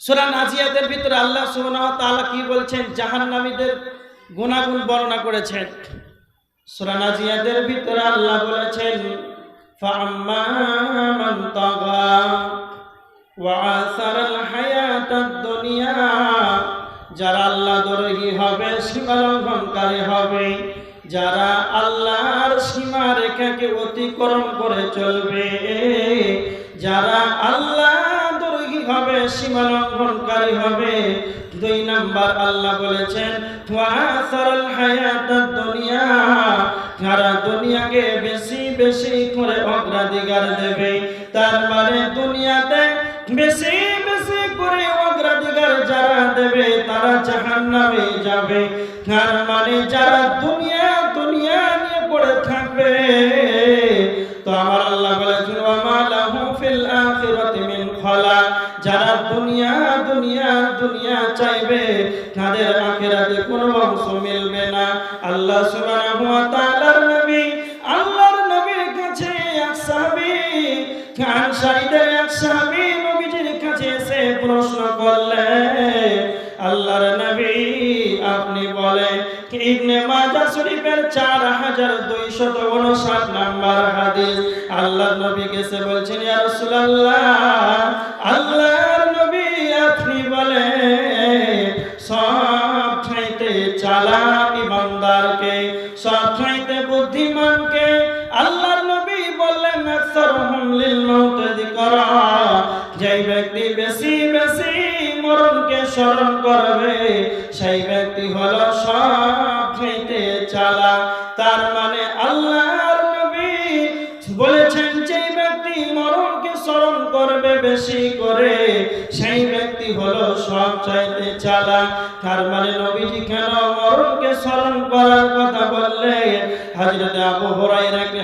সূরা নাজিয়াতের ভিতরে আল্লাহ সুবহানাহু ওয়া তাআলা কি বলছেন? জাহান্নামীদের গুনাহগুণ বর্ণনা করেছেন। সূরা নাজিয়াতের ভিতরে আল্লাহ বলেছেন যারা আল্লাহ দরহি হবে, সীমা লঙ্ঘনকারী হবে, যারা আল্লাহর সীমা রেখাকে অতিক্রম করে চলবে, যারা আল্লাহ হবে, সীমা লঙ্ঘনকারী হবে। দুই নাম্বার আল্লাহ বলেছেন দুনিয়া যারা দুনিয়াকে বেশি বেশি করে অগ্রাধিকার দেবে, তার মানে দুনিয়াতে বেশি বেশি করে অগ্রাধিকার যারা দেবে, তারা জাহান্নামে যাবে। তার মানে যারা দুনিয়া খান সাইদের এক নবী আপনি বলেন ইবনে মাজাহ শরীফের 4259 নাম্বার হাদিস। আল্লাহর কেসে বলছেন আল্লাহর নবী আপনি বলেন, সব চাইতে চালাক স্মরণ করবে। সেই ব্যক্তি হলো সব চাইতে চালাক তার মানে বলেছেন ব্যক্তি মরণকে স্মরণ করবে বেশি করে, সেই ব্যক্তি হলো সব চাইতে চালা। তার মানে নবীজি কেন মরণকে স্মরণ করার কথা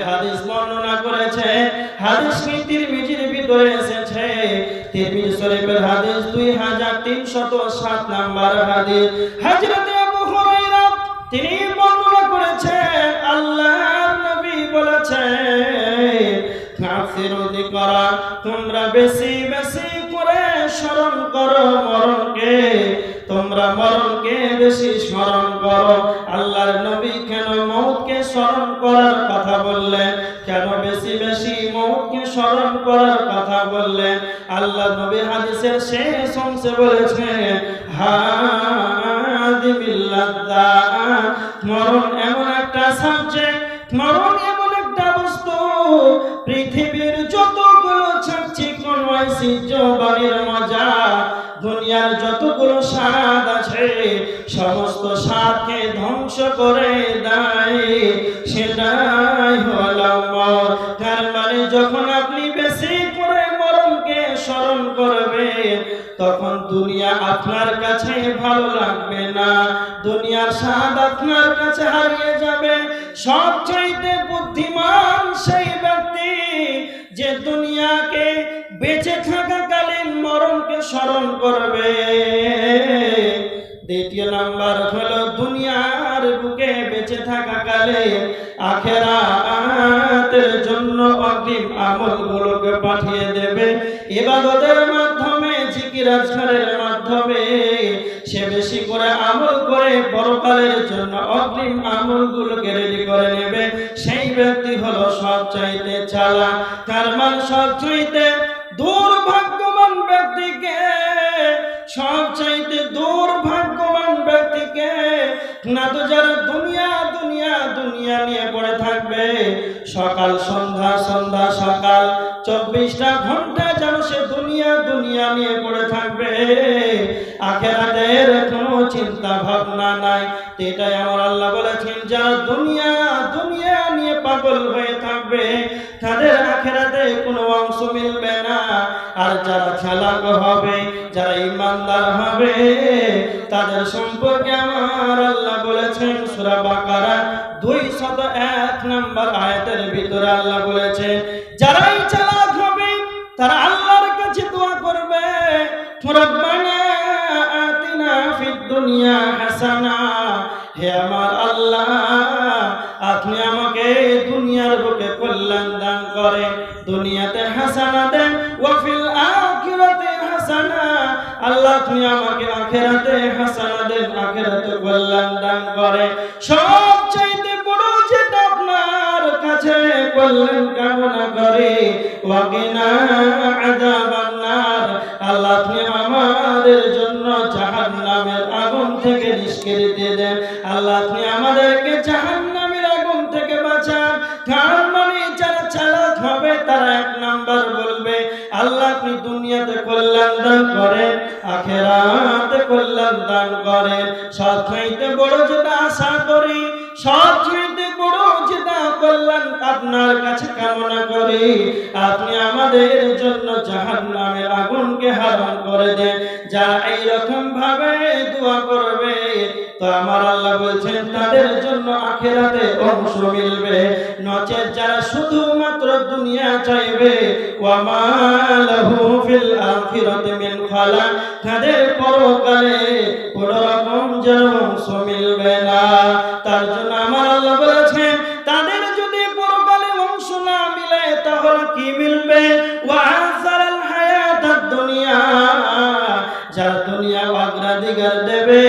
হাদিস বর্ণনা করেছে। হাদিস তিরমিজির ভিতরে এসেছে তিরমিজি শরীফের হাদিস 2307 নাম্বার হাদিস। হযরতে আবু হুরায়রা তিনি বর্ণনা করেছেন, আল্লাহর নবী বলেছেন তোমরা বেশি বেশি করে স্মরণ করো মরণকে, তোমরা মরণকে বেশি স্মরণ কথা বললেন, আল্লাহ নবী হাদিসের শেষ অংশে বলেছেন হাদিমিল্লাদ্দা মরণ এমন একটা সাবজেক্ট মরণ এমন একটা বস্তু, পৃথিবীর যতগুলো ছাড়ছি কোন বাড়ির মজা, দুনিয়ার যতগুলো স্বাদ আছে, সমস্ত স্বাদকে ধ্বংস করে দেয়। সেটাই আপনার কাছে ভালো লাগবে না। দুনিয়ার স্বাদ আপনার কাছে হারিয়ে যাবে। সব চাইতে বুদ্ধিমান সেই ব্যক্তি যে দুনিয়াকে বেঁচে থাকাকালীন মরণকে স্মরণ করবে। দ্বিতীয় নাম্বার ব্যক্তি হলো সব চাইতে চালা, তার মান সব চাইতে দুর্ভাগ্যবান ব্যক্তিকে, সব চাইতে দুর্ভাগ্যবান ব্যক্তিকে। না তো যারা দুনিয়া দুনিয়া দুনিয়া নিয়ে পড়ে থাকবে, সকাল, সন্ধ্যা সন্ধ্যা, সকাল, চব্বিশটা ঘণ্টা যেন সে দুনিয়া দুনিয়া নিয়ে পড়ে থাকবে। আখেরাতের কোনো চিন্তা ভাবনা নাই, এটাই আমার আল্লাহ বলেছেন, যারা দুনিয়া পাগল হয়ে থাকবে, তাদের আখেরাতে কোনো অংশ মিলবে না। আর যারা চালাক হবে, যারা ইমানদার হবে, তাদের সম্পর্কে আমার আল্লাহ বলেছেন, সূরা বাকারা 201 নম্বর আয়াতের ভিতরে আল্লাহ বলেছেন, যারাই চালাক হবে, তারা আল্লাহর কাছে দোয়া করবে। রব্বানা আতিনা ফিদ দুনিয়া হাসানা তুমি আমাকে আখেরাতে হাসানা দেন আখেরাতে কল্যাণ দান করে। সব চাইতে বড় যেটা আপনার কাছে কল্যাণ কামনা করে, ওয়াকিনা আযাবান্নার। আল্লাহ তুমি আমাদের জন্য জাহান্নামের আগুন থেকে নিষ্কৃতি দেন। আল্লাহ তুমি আমাদেরকে জাহান্নামের আগুন থেকে বাঁচান। তার মানে যারা চালাক হবে, তারা এক নাম্বার আল্লাহ আপনি দুনিয়াতে কল্যাণ দান করেন, আখেরাতে কল্যাণ দান করেন। সব চাইতে বড় যেটা আশা করি সব চাইতে বড় যেটা কল্যাণ আপনার কাছে কামনা করি। আপনি আমাদের জন্য জাহান্নামের আগুনকে হারাম করে দেন। যারা এইরকম তো আমার আল্লাহ বলছেন, তাদের জন্য আখেরাতে অংশ মিলবে। নচেত যারা শুধুমাত্র দুনিয়া চাইবে ওয়ামালাহু ফিল আখিরাতি খালাক, তাদের পরকালে কোনো রকম যেন অংশ মিলবে না। তার জন্য আমার আল্লাহ বলেছেন, তাদের যদি পরকালে অংশ না মিলে, তাহলে কি মিলবে? ওয়াজারাল দুনিয়া, যার দুনিয়া অগ্রাধিকার দেবে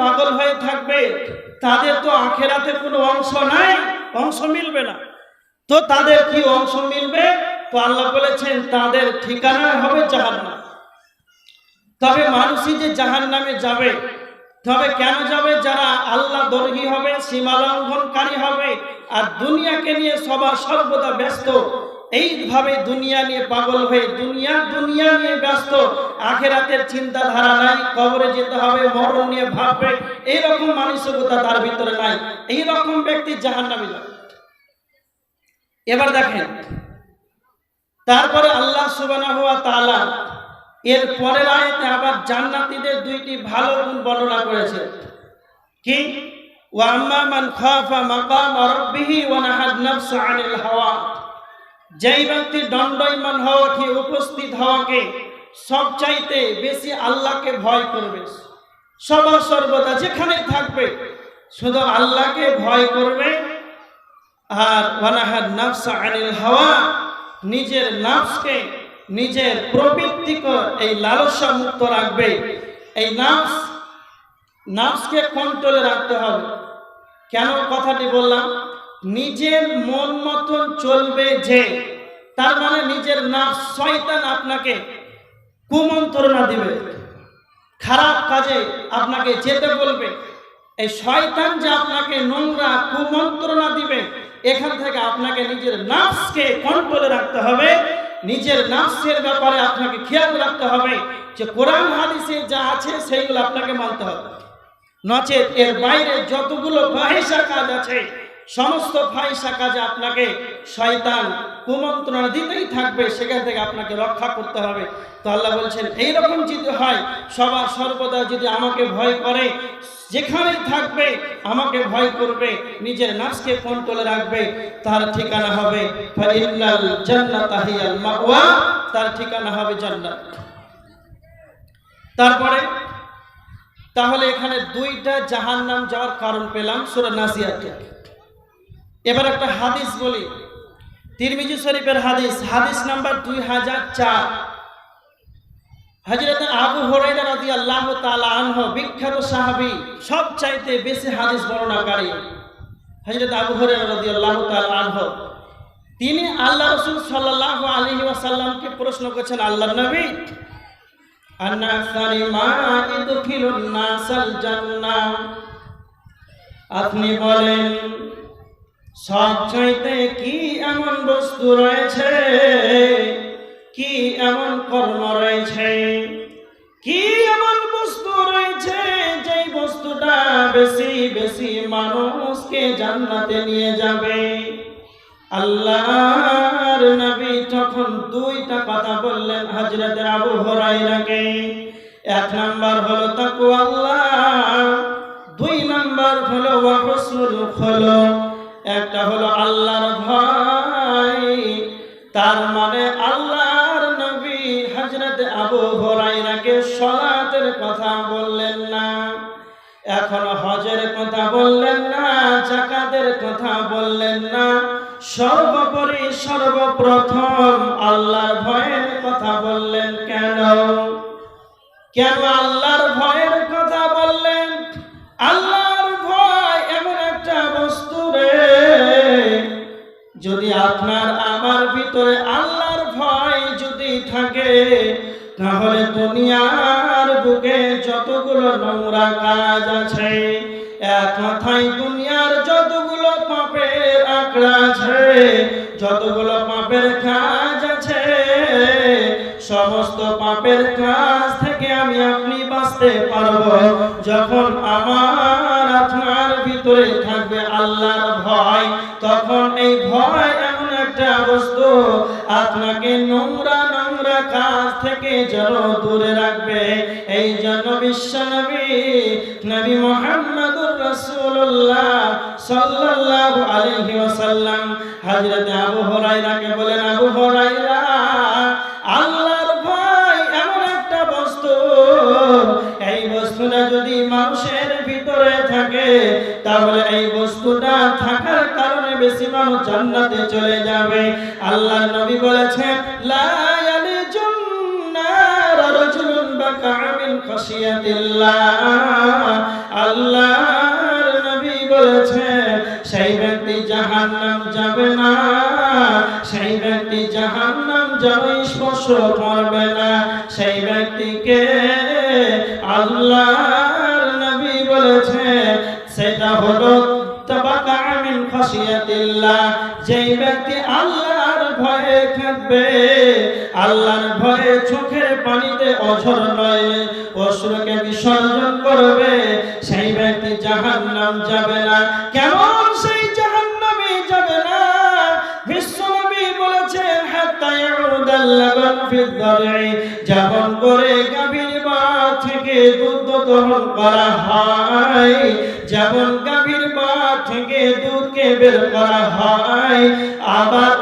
পাগল হয়ে থাকবে, তাদের তো আখেরাতে কোনো অংশ নাই, অংশ মিলবে না। তো তাদের কি অংশ মিলবে? তো আল্লাহ বলেছেন, তাদের ঠিকানা হবে জাহান্নাম। তবে মানুষই যে জাহান নামে যাবে, তবে কেন যাবে? যারা আল্লাহ দর্গী হবে সীমা লঙ্ঘনকারী হবে, আর দুনিয়াকে নিয়ে সবার সর্বদা ব্যস্ত এইভাবে দুনিয়া নিয়ে পাগল হয়ে, দুনিয়া দুনিয়া নিয়ে ব্যস্ত, আখেরাতের চিন্তাধারা নাই, কবরে যেতে হবে, মরণ নিয়ে ভাববে, এইরকম মানসিকতা তার ভিতরে নাই, এইরকম ব্যক্তি জাহান নামে যাবে। এবার দেখেন, তারপরে আল্লাহ সুবহানাহু ওয়া তাআলা এর পরের আয়াতে আবার জান্নাতীদের দুইটি ভালো গুণ বর্ণনা করেছে। কি? ওয়া আম্মা মান খাফা মাকাম রাব্বিহি ওয়া নাহাদ নাফসা আনিল হাওয়া। যেই ব্যক্তি দণ্ডায়মান হওয়া কি উপস্থিত হওয়াকে সবচাইতে বেশি আল্লাহকে ভয় করবে। সবার সর্বদা যেখানে থাকবে, শুধু আল্লাহকে ভয় করবে আর ওয়ানাহাদ নাফসা আনিল হাওয়া, নিজের নাফসকে নিজের প্রবৃত্তিকে এই লালসা মুক্ত রাখবে। এই নাফস, নাফসকে কন্ট্রোলে রাখতে হবে। কেন কথাটি বললাম? নিজের মন মতন চলবে যে তার মানে নিজের নাফস শয়তান আপনাকে কুমন্ত্রণা দিবে। খারাপ কাজে আপনাকে যেতে বলবে। এই শয়তান যে আপনাকে নোংরা কুমন্ত্রণা দিবে, এখান থেকে আপনাকে নিজের নাফসকে কন্ট্রোলে রাখতে হবে। নিজের নাফসের ব্যাপারে আপনাকে খেয়াল রাখতে হবে যে কোরআন, হাদিসে যা আছে সেইগুলো আপনাকে মানতে হবে। নচেত এর বাইরে যতগুলো ফাহিসা কাজ আছে সমস্ত ফাহিসা কাজে আপনাকে শয়তান কুমন্ত্রণা দিতেই থাকবে, সেখান থেকে আপনাকে রক্ষা করতে হবে। তো আল্লাহ বলছেন, এইরকম যদি হয়, সবার সর্বদা যদি আমাকে ভয় করে, যেখানেই থাকবে আমাকে ভয় করবে, নিজের নাচকে কন্ট্রোলে রাখবে, তার ঠিকানা হবে তার ঠিকানা হবে জান্নাত। তারপরে, তাহলে এখানে দুইটা জাহান্নাম যাওয়ার কারণ পেলাম, সূরা নাজিয়াত এবার একটা হাদিস বলি। তিরমিজি শরীফের হাদিস হাদিস নাম্বার দুই হাজার চার। হজরত আবু হরাইরা রাদিয়াল্লাহু তাআলা আনহু, বিখ্যাত সাহাবী সব চাইতে বেশি হাদিস বর্ণনাকারী হজরত আবু হরাইরা রাদিয়াল্লাহু তাআলা আনহু। তিনি আল্লাহ রাসূল সাল্লাল্লাহু আলাইহি ওয়াসাল্লামকে প্রশ্ন করেছেন, আল্লাহর নবী? আপনি বলেন সব চাইতে কি এমন বস্তু রয়েছে? কি এমন কর্ম রয়েছে? কি এমন বস্তু রয়েছে যেই বস্তুটা বেশি বেশি মানুষকে জান্নাতে নিয়ে যাবে? আল্লাহর নবী তখন দুইটা কথা বললেন হজরত আবু হরাইরাকে এক নাম্বার হলো তাকু আল্লাহ দুই নাম্বার হলো ওয়াহসুল খলো একটা হলো আল্লাহর ভয়, তার মানে আল্লাহর নবী হজরত আবু হরাইরাকে সলাতের কথা বললেন না, এখন হজ হজের কথা বললেন না জাকাতের কথা বললেন না, সর্বোপরি সর্বপ্রথম আল্লাহর ভয়ের কথা বললেন কেন? কেন আল্লাহর আপনার আমার ভিতরে আল্লাহর ভয় যদি থাকে, তাহলে দুনিয়ার বুকে যতগুলো নোংরা কাজ আছে, এক কথায় দুনিয়ার যতগুলো পাপের আঁকড়া আছে, যতগুলো পাপের কাজ আছে, সমস্ত পাপের কাজ থেকে আমি আপনি বাঁচতে পারব। যখন আমার আপনার ভিতরে থাকবে আল্লাহর ভয়, তখন এই ভয় বস্তু আপনাকে নোংরা নোংরা কাজ থেকে যেন দূরে রাখবে। এই জন্য বিশ্ব নবী নবী মোহাম্মদুর রাসূলুল্লাহ সাল্লাল্লাহু আলাইহি ওয়াসাল্লাম হযরত আবু হুরায়রাকে বলেন, আবু হুরায়রা, আল্লাহর ভয় এমন একটা বস্তু। এই বস্তুটা যদি মানুষের ভিতরে থাকে, তাহলে এই বস্তুটা কারণে বেশি জান্নাতে চলে যাবে। আল্লাহর নবী বলেছেন, লা রাজুলুন বাকা মিন খাশিয়াতিল্লাহ। আল্লাহর নবী বলেছেন, সেই ব্যক্তি জাহান্নাম যাবে না, সেই ব্যক্তি জাহান্নাম যাবে স্পর্শ করবে না। সেই ব্যক্তিকে আল্লাহর অঝর নয় অশ্রুকে বিসর্জন করবে, সেই ব্যক্তি জাহান্নাম যাবে না। কেমন সেই জাহান্নামে যাবে না? বিশ্বনবী বলেছেন যেমন করে গাভীর মা থেকে দুধ দহন করা হয়। যেমন গাভীর মা থেকে দুধকে বের করা আবার